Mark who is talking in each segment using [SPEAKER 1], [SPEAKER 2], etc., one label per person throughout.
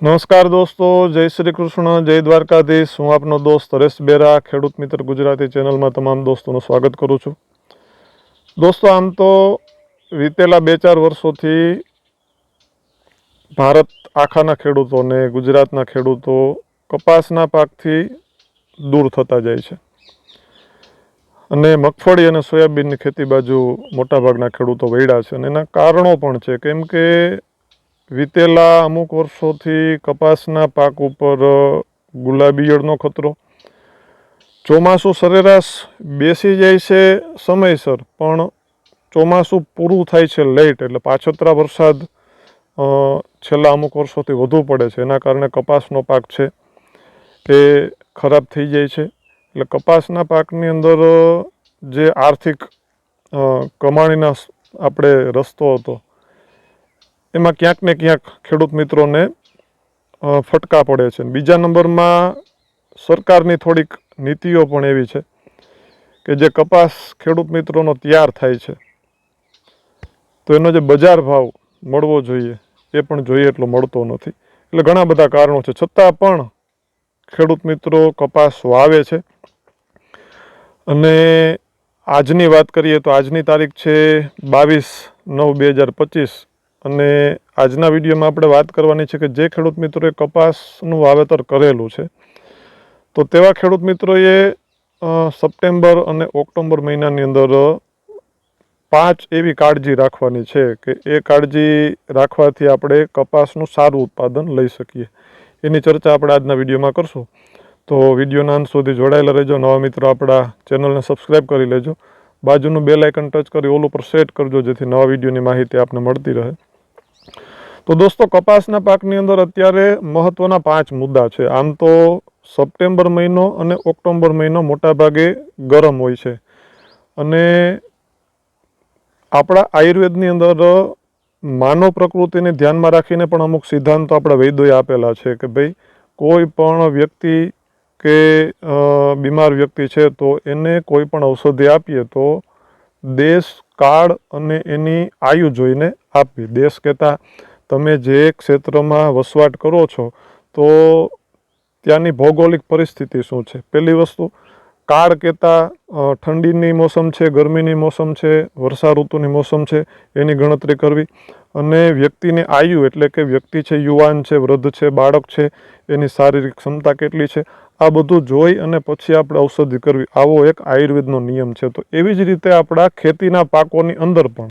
[SPEAKER 1] નમસ્કાર દોસ્તો, જય શ્રી કૃષ્ણ, જય દ્વારકાધીશ. હું આપનો દોસ્ત હરેશ બેરા, ખેડૂત મિત્ર ગુજરાતી ચેનલમાં તમામ દોસ્તોનું સ્વાગત કરું છું. દોસ્તો, આમ તો વીતેલા બે ચાર વર્ષોથી ભારત આખાના ખેડૂતોને ગુજરાતના ખેડૂતો કપાસના પાકથી દૂર થતા જાય છે. અને મગફળી અને સોયાબીનની ખેતી બાજુ મોટાભાગના ખેડૂતો વૈડા છે અને એના કારણો પણ છે. કેમ કે વીતેલા અમુક વર્ષોથી કપાસના પાક ઉપર ગુલાબીયળનો ખતરો. ચોમાસું સરેરાશ બેસી જાય છે સમયસર, પણ ચોમાસું પૂરું થાય છે લેટ એટલે પાછતરા વરસાદ છેલ્લા અમુક વર્ષોથી વધુ પડે છે. એના કારણે કપાસનો પાક છે એ ખરાબ થઈ જાય છે. એટલે કપાસના પાકની અંદર જે આર્થિક કમાણીના આપણે રસ્તો હતો એમાં ક્યાંક ને ક્યાંક ખેડૂત મિત્રોને ફટકા પડે છે. બીજા નંબરમાં સરકારની થોડીક નીતિઓ પણ એવી છે કે જે કપાસ ખેડૂત મિત્રોનો તૈયાર થાય છે. તો એનો જે બજાર ભાવ મળવો જોઈએ એ પણ જોઈએ એટલો મળતો નથી. એટલે ઘણા બધા કારણો છે. છતાં પણ ખેડૂત મિત્રો કપાસ વાવે છે. અને આજની વાત કરીએ તો આજની તારીખ છે બાવીસ નવ બે હજાર પચીસ. અને આજના વિડીયોમાં આપણે વાત કરવાની છે કે જે ખેડૂત મિત્રોએ કપાસનું વાવેતર કરેલું છે, તો તેવા ખેડૂત મિત્રોએ સપ્ટેમ્બર અને ઓક્ટોબર મહિનાની અંદર પાંચ એવી કાળજી રાખવાની છે કે એ કાળજી રાખવાથી આપણે કપાસનું સારું ઉત્પાદન લઈ શકીએ. એની ચર્ચા આપણે આજના વિડીયોમાં કરશું. તો વિડીયોના અંત સુધી જોડાયેલા રહેજો. નવા મિત્રો આપણા ચેનલને સબસ્ક્રાઈબ કરી લેજો. બાજુનું બેલ આઇકન ટચ કરી ઓલ ઉપર સેટ કરજો જેથી નવા વિડીયોની માહિતી આપને મળતી રહે. તો દોસ્તો, કપાસના પાકની અંદર અત્યારે મહત્વના પાંચ મુદ્દા છે. આમ તો સપ્ટેમ્બર મહિનો અને ઓક્ટોબર મહિનો મોટાભાગે ગરમ હોય છે. અને આપણા આયુર્વેદની અંદર માનવ પ્રકૃતિને ધ્યાનમાં રાખીને પણ અમુક સિદ્ધાંતો આપણા વૈદ્યોએ આપેલા છે કે ભાઈ, કોઈ પણ વ્યક્તિ કે બીમાર વ્યક્તિ છે તો એને કોઈ પણ ઔષધિ આપીએ તો દેશ કાળ અને એની આયુ જોઈને આપવી દેશ કહેતા તમે જે ક્ષેત્રમાં વસવાટ કરો છો, તો ત્યાંની ભૌગોલિક પરિસ્થિતિ શું છે? પહેલી વસ્તુ, કાળ કહેતા ઠંડીની મોસમ છે, ગરમીની મોસમ છે, વર્ષા ઋતુની મોસમ છે, એની ગણતરી કરવી. અને વ્યક્તિની આયુ એટલે કે વ્યક્તિ છે, યુવાન છે, વૃદ્ધ છે, બાળક છે, એની શારીરિક ક્ષમતા કેટલી છે? આ બધું જોઈ અને પછી આપણે ઔષધિ કરવી. આવો એક આયુર્વેદનો નિયમ છે. તો એવી જ રીતે આપણા ખેતીના પાકોની અંદર પણ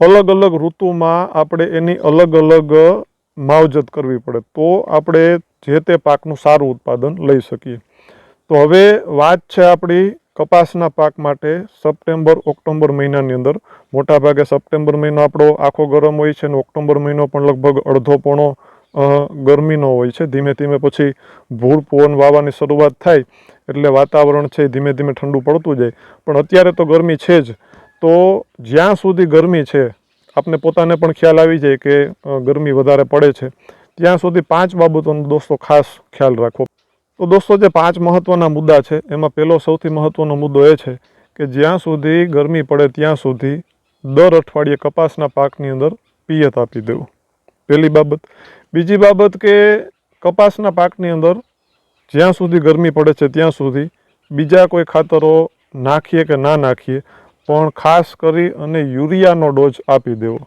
[SPEAKER 1] અલગ અલગ ઋતુમાં આપણે એની અલગ અલગ માવજત કરવી પડે. તો આપણે જે તે પાકનું સારું ઉત્પાદન લઈ શકીએ. તો હવે વાત છે આપણી કપાસના પાક માટે. સપ્ટેમ્બર ઓક્ટોબર મહિનાની અંદર. મોટાભાગે સપ્ટેમ્બર મહિનો આપણો આખો ગરમ હોય છે અને ઓક્ટોબર મહિનો પણ લગભગ અડધો પોણો ગરમીનો હોય છે. ધીમે ધીમે પછી ભૂર પવન, વાવાની શરૂઆત થાય એટલે વાતાવરણ છે ધીમે ધીમે ઠંડુ પડતું જાય. પણ અત્યારે તો ગરમી છે જ. તો જ્યાં સુધી ગરમી છે, આપને પોતાને પણ ખ્યાલ આવી જાય કે ગરમી વધારે પડે છે. ત્યાં સુધી પાંચ બાબતોનો દોસ્તો ખાસ ખ્યાલ રાખવો તો દોસ્તો, જે પાંચ મહત્ત્વના મુદ્દા છે, એમાં પહેલો સૌથી મહત્ત્વનો મુદ્દો એ છે કે જ્યાં સુધી ગરમી પડે ત્યાં સુધી દર અઠવાડિયે કપાસના પાકની અંદર પિયત આપી દેવું. પહેલી બાબત બીજી બાબત કે કપાસના પાકની અંદર જ્યાં સુધી ગરમી પડે છે ત્યાં સુધી બીજા કોઈ ખાતરો નાખીએ કે ના નાખીએ, પણ ખાસ કરી અને યુરિયાનો ડોઝ આપી દેવો.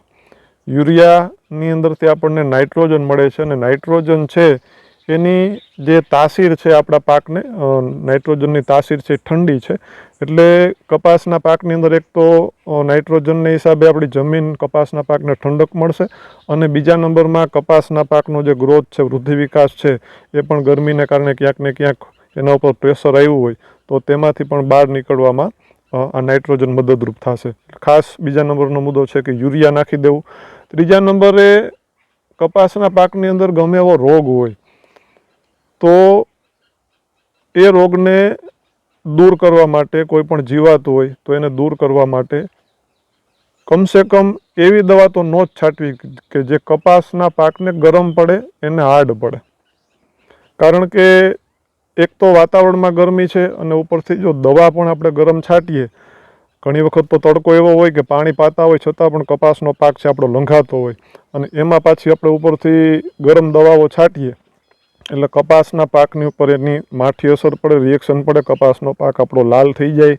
[SPEAKER 1] યુરિયાની અંદરથી આપણને નાઇટ્રોજન મળે છે અને નાઇટ્રોજન છે એની જે તાસીર છે આપણા પાકને નાઇટ્રોજનની તાસીર છે ઠંડી છે. એટલે કપાસના પાકની અંદર એક તો નાઇટ્રોજનને હિસાબે આપણી જમીન કપાસના પાકને ઠંડક મળશે અને બીજા નંબરમાં કપાસના પાકનો જે ગ્રોથ છે, વૃદ્ધિ વિકાસ છે, એ પણ ગરમીને કારણે ક્યાંક ને ક્યાંક એના ઉપર પ્રેશર આવ્યું હોય તો તેમાંથી પણ બહાર નીકળવામાં આ નાઇટ્રોજન મદદરૂપ થશે. ખાસ બીજા નંબરનો મુદ્દો છે કે યુરિયા નાખી દેવું. ત્રીજા નંબરે કપાસના પાકની અંદર ગમે એવો રોગ હોય તો એ રોગને દૂર કરવા માટે કોઈ પણ જીવાત હોય તો એને દૂર કરવા માટે કમસે કમ એવી દવા તો ન જ છાંટવી કે જે કપાસના પાકને ગરમ પડે, એને હાર્ડ પડે. કારણ કે એક તો વાતાવરણમાં ગરમી છે અને ઉપરથી જો દવા પણ આપણે ગરમ છાંટીએ, ઘણી વખત તો તડકો એવો હોય કે પાણી પાતા હોય છતાં પણ કપાસનો પાક છે આપણો લંઘાતો હોય અને એમાં પાછી આપણે ઉપરથી ગરમ દવાઓ છાંટીએ એટલે કપાસના પાકની ઉપર એની માઠી અસર પડે રિએક્શન પડે, કપાસનો પાક આપણો લાલ થઈ જાય,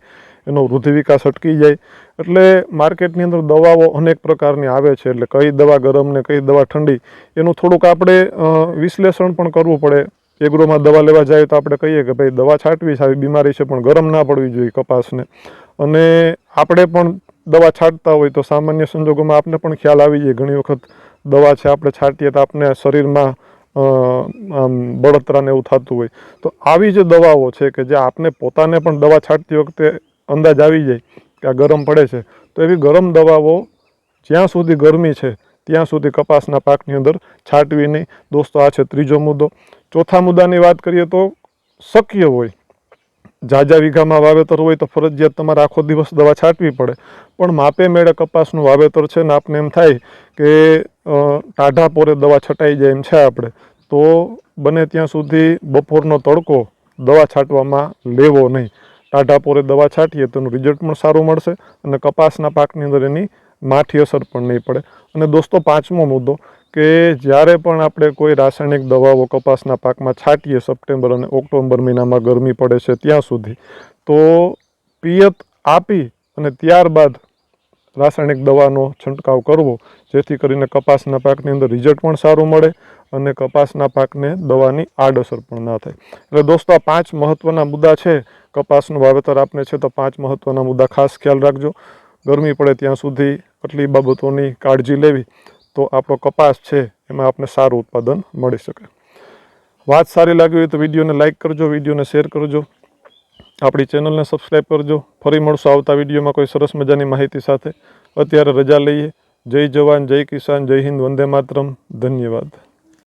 [SPEAKER 1] એનો વૃદ્ધિ વિકાસ અટકી જાય. એટલે માર્કેટની અંદર દવાઓ અનેક પ્રકારની આવે છે, એટલે કઈ દવા ગરમ ને કઈ દવા ઠંડી, એનું થોડુંક આપણે વિશ્લેષણ પણ કરવું પડે. એગ્રોમાં દવા લેવા જાય તો આપણે કહીએ કે ભાઈ દવા છાંટવી છે, આવી બીમારી છે, પણ ગરમ ના પડવી જોઈએ કપાસને. અને આપણે પણ દવા છાંટતા હોય તો સામાન્ય સંજોગોમાં આપને પણ ખ્યાલ આવી જાય. ઘણી વખત દવા છે, આપણે છાંટીએ તો આપણે શરીરમાં આમ બળતરાને એવું થતું હોય. તો આવી જે દવાઓ છે કે જે આપને પોતાને પણ દવા છાંટતી વખતે અંદાજ આવી જાય કે આ ગરમ પડે છે, તો એવી ગરમ દવાઓ જ્યાં સુધી ગરમી છે, ત્યાં સુધી કપાસના પાકની અંદર છાંટવી નહીં. દોસ્તો, આ છે ત્રીજો મુદ્દો. ચોથા મુદ્દાની વાત કરીએ તો શક્ય હોય ઝાઝા વીઘામાં વાવેતર હોય તો ફરજિયાત તમારે આખો દિવસ દવા છાંટવી પડે. પણ માપે મેળે કપાસનું વાવેતર છે ને આપને એમ થાય કે ટાઢા પોરે દવા છટાઈ જાય એમ છે આપણે તો બને ત્યાં સુધી બપોરનો તડકો દવા છાંટવામાં લેવો નહીં. ટાઢા પોરે દવા છાંટીએ તો એનું રિઝલ્ટ પણ સારું મળશે અને કપાસના પાકની અંદર એની માઠી અસર પણ નહીં પડે. અને દોસ્તો, પાંચમો મુદ્દો કે જ્યારે પણ આપણે કોઈ રાસાયણિક દવાઓ કપાસના પાકમાં છાંટીએ સપ્ટેમ્બર અને ઓક્ટોબર મહિનામાં ગરમી પડે છે ત્યાં સુધી, તો પિયત આપી અને ત્યારબાદ રાસાયણિક દવાનો છંટકાવ કરવો, જેથી કરીને કપાસના પાકની અંદર રિઝલ્ટ પણ સારું મળે અને કપાસના પાકને દવાની આડઅસર પણ ના થાય. એટલે દોસ્તો, આ પાંચ મહત્ત્વના મુદ્દા છે. કપાસનું વાવેતર આપને છે તો પાંચ મહત્ત્વના મુદ્દા ખાસ ખ્યાલ રાખજો. ગરમી પડે ત્યાં સુધી આટલી બાબતોની કાળજી લેવી. તો આપણો કપાસ છે, એમાં આપણે સારું ઉત્પાદન મળી શકે. વાત સારી લાગી હોય તો વિડીયોને લાઇક કરજો, વિડીયોને શેર કરજો. આપણી ચેનલને સબસ્ક્રાઈબ કરજો. ફરી મળશું આવતા વિડીયોમાં કોઈ સરસ મજાની માહિતી સાથે. અત્યારે રજા લઈએ. જય જવાન, જય કિસાન, જય હિન્દ, વંદે માતરમ. ધન્યવાદ.